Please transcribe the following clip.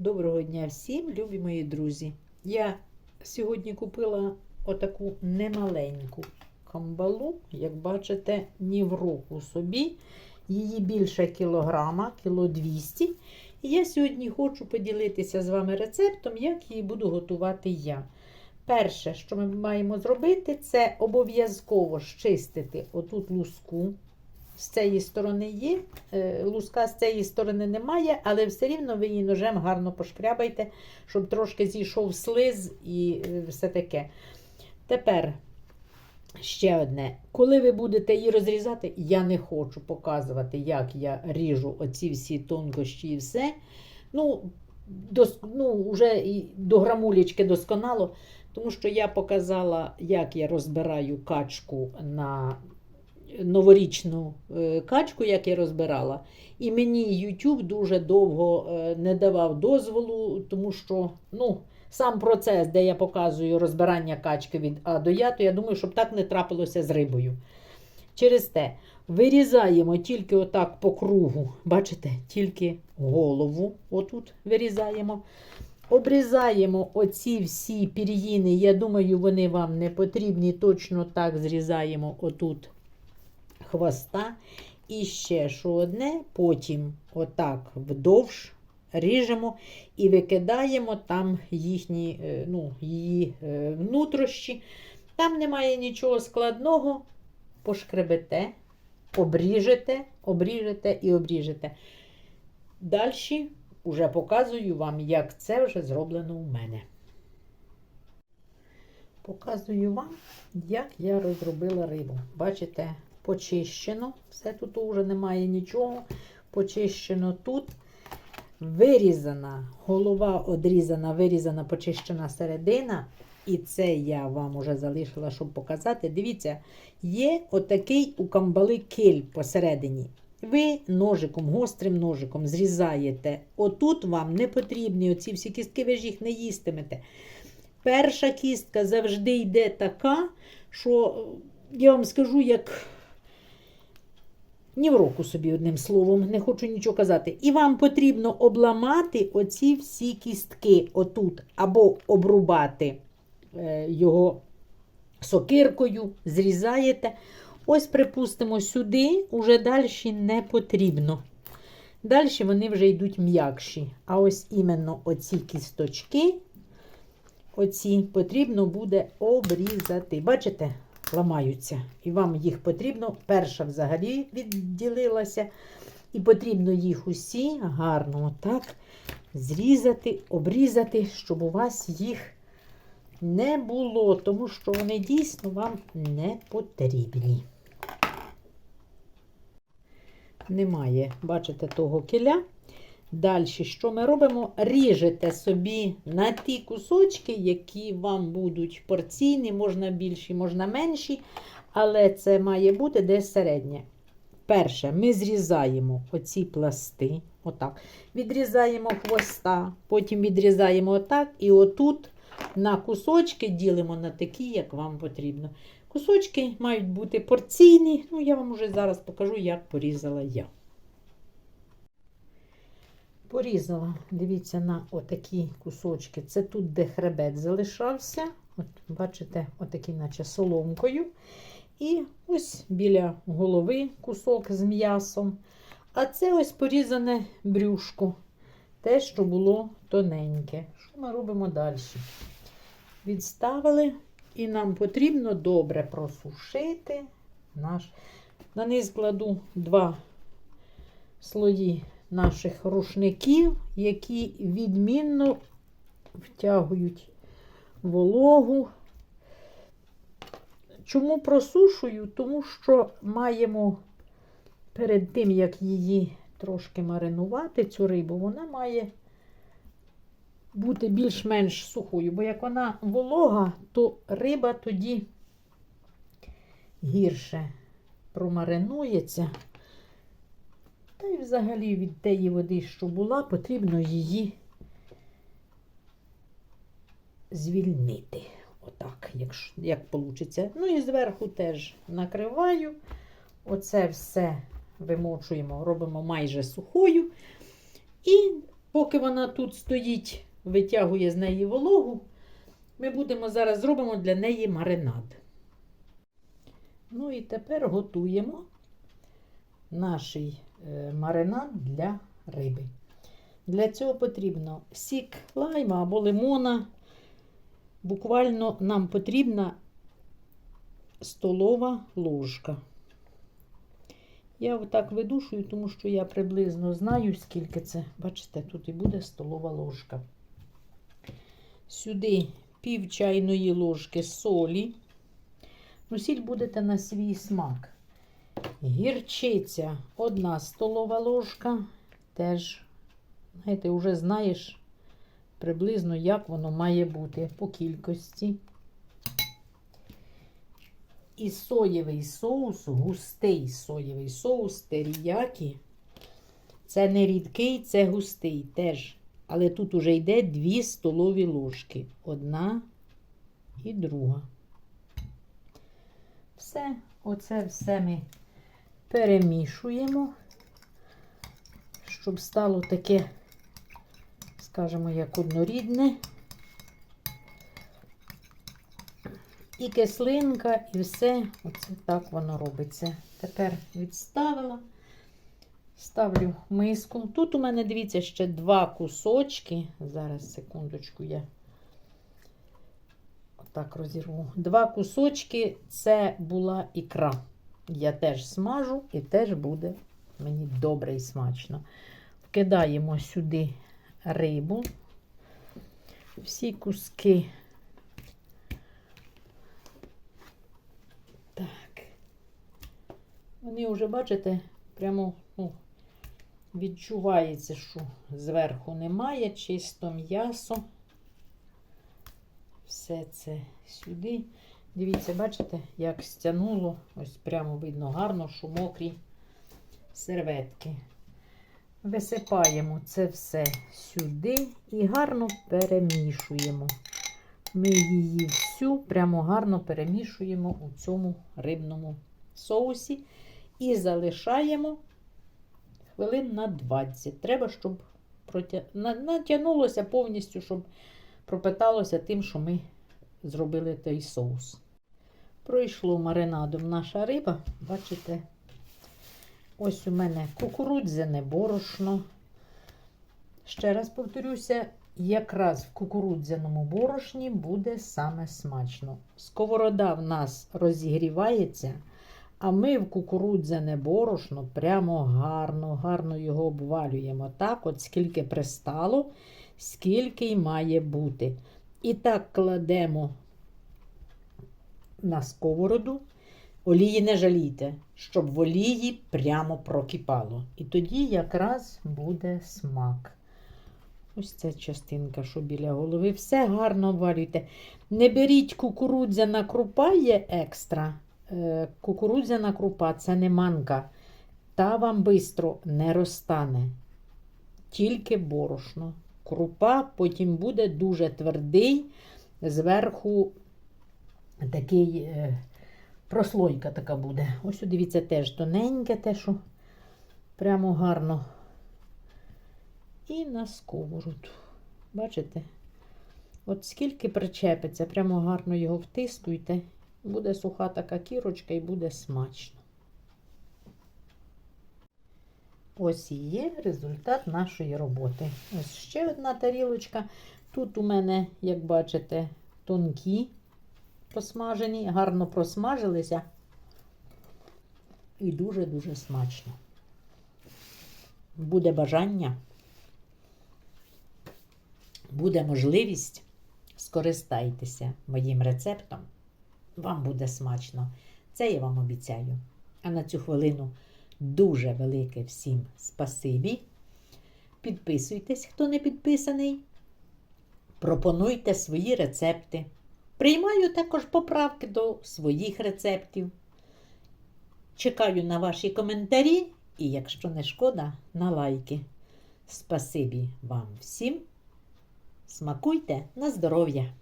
Доброго дня всім, любі мої друзі. Я сьогодні купила отаку немаленьку камбалу, як бачите, ні в року собі. Її більше кілограма, кіло 200. І я сьогодні хочу поділитися з вами рецептом, як її буду готувати я. Перше, що ми маємо зробити, це обов'язково щистити отут луску. З цієї сторони є, е, луска з цієї сторони немає, але все рівно ви її ножем гарно пошкрябайте, щоб трошки зійшов слиз і е, все таке. Тепер ще одне. Коли ви будете її розрізати, я не хочу показувати, як я ріжу оці всі тонкощі і все. Ну, дос, ну вже і до грамулечки досконало, тому що я показала, як я розбираю качку на новорічну е, качку, як я розбирала. І мені YouTube дуже довго е, не давав дозволу, тому що ну, сам процес, де я показую розбирання качки від А до Я, то я думаю, щоб так не трапилося з рибою. Через те вирізаємо тільки отак по кругу, бачите, тільки голову. Отут вирізаємо. Обрізаємо оці всі пір'їни. Я думаю, вони вам не потрібні. Точно так зрізаємо отут хвоста. І ще що одне, потім отак вдовж ріжемо і викидаємо там їхні, е, ну, її е, внутрішні. Там немає нічого складного. Пошкребете, обріжете, обріжете і обріжете. Далі вже показую вам, як це вже зроблено у мене. Показую вам, як я розробила рибу. Бачите, почищено. Все тут вже немає нічого. Почищено тут. Вирізана, голова одрізана, вирізана, почищена середина. І це я вам уже залишила, щоб показати. Дивіться, є отакий у камбали киль посередині. Ви ножиком, гострим ножиком зрізаєте. Отут вам не потрібні оці всі кістки, ви ж їх не їстимете. Перша кістка завжди йде така, що я вам скажу, як ні в року собі, одним словом, не хочу нічого казати. І вам потрібно обламати оці всі кістки отут, або обрубати е, його сокиркою, зрізаєте. Ось, припустимо, сюди уже далі не потрібно. Далі вони вже йдуть м'якші. А ось іменно оці кісточки, оці потрібно буде обрізати. Бачите? Ламаються. І вам їх потрібно, перша взагалі відділилася. І потрібно їх усі гарно отак зрізати, обрізати, щоб у вас їх не було, тому що вони дійсно вам не потрібні. Немає, бачите, того киля. Далі, що ми робимо? Ріжете собі на ті кусочки, які вам будуть порційні, можна більші, можна менші, але це має бути десь середнє. Перше, ми зрізаємо оці пласти, отак. Відрізаємо хвоста, потім відрізаємо отак, і отут на кусочки ділимо на такі, як вам потрібно. Кусочки мають бути порційні. Ну, я вам вже зараз покажу, як порізала я. Порізала, дивіться, на отакі кусочки. Це тут, де хребет залишався. От, Бачите, отакий, наче соломкою. І ось біля голови кусок з м'ясом. А це ось порізане брюшко. Те, що було тоненьке. Що ми робимо далі? Відставили, і нам потрібно добре просушити наш. На низ кладу два слої наших рушників, які відмінно втягують вологу. Чому просушую? Тому що маємо перед тим, як її трошки маринувати, цю рибу, вона має бути більш-менш сухою, бо як вона волога, то риба тоді гірше промаринується. Та й взагалі від тієї води, що була, потрібно її звільнити. Отак, якщо, як вийде. Ну і зверху теж накриваю. Оце все вимочуємо, робимо майже сухою. І Поки вона тут стоїть, витягує з неї вологу, ми будемо зараз зробимо для неї маринад. Ну і тепер готуємо наш маринад для риби. Для цього потрібно сік лайма або лимона. Буквально нам потрібна столова ложка. Я отак видушую, тому що я приблизно знаю, скільки це. Бачите, тут і буде столова ложка. Сюди пів чайної ложки солі. Ну, сіль будете на свій смак. Гірчиця одна столова ложка. Теж, знаєте, вже знаєш приблизно, як воно має бути по кількості. І соєвий соус, густий соєвий соус, теріякі. Це не рідкий, це густий теж. Але тут уже йде 2 столові ложки. Одна і друга. Все, оце все ми перемішуємо, щоб стало таке, скажімо, як однорідне. І кислинка, і все. Оце так воно робиться. Тепер відставила, ставлю миску. Тут у мене, дивіться, ще два кусочки. Зараз, секундочку, я отак розірву. Два кусочки це була ікра. Я теж смажу і теж буде мені добре і смачно. Вкидаємо сюди рибу. Всі куски. Так. Вони вже, бачите, прямо ну, відчувається, що зверху немає, чисто м'ясо. Все це сюди. Дивіться, бачите, як стягнуло, ось прямо видно гарно, що мокрі серветки. Висипаємо це все сюди і гарно перемішуємо. Ми її всю прямо гарно перемішуємо у цьому рибному соусі і залишаємо хвилин на 20. Треба, щоб протя... натягнулося повністю, щоб пропиталося тим, що ми зробили той соус. Пройшло маринадом наша риба, бачите, ось у мене кукурудзяне борошно. Ще раз повторюся, якраз в кукурудзяному борошні буде саме смачно. Сковорода в нас розігрівається, а ми в кукурудзяне борошно прямо гарно, гарно його обвалюємо. Так, от скільки пристало, скільки й має бути. І так кладемо на сковороду. Олії не жалійте, щоб в олії прямо прокипало. І тоді якраз буде смак. Ось ця частинка, що біля голови. Все гарно обвалюйте. Не беріть кукурудзяна крупа є екстра. Е, Кукурудзяна крупа це не манка. Та вам швидко не розтане. Тільки борошно. Крупа потім буде дуже твердий, зверху такий е, прослойка така буде. Ось, дивіться, теж тоненьке, те, що прямо гарно. І на сковороду. Бачите? От скільки причепиться, прямо гарно його втискуйте. Буде суха така кірочка і буде смачно. Ось і є результат нашої роботи. Ось ще одна тарілочка. Тут у мене, як бачите, тонкі просмажені, гарно просмажилися. І дуже-дуже смачно. Буде бажання, буде можливість, скористайтеся моїм рецептом. Вам буде смачно. Це я вам обіцяю. А на цю хвилину дуже велике всім спасибі. Підписуйтесь, хто не підписаний. Пропонуйте свої рецепти. Приймаю також поправки до своїх рецептів. Чекаю на ваші коментарі і, якщо не шкода, на лайки. Спасибі вам всім. Смакуйте на здоров'я!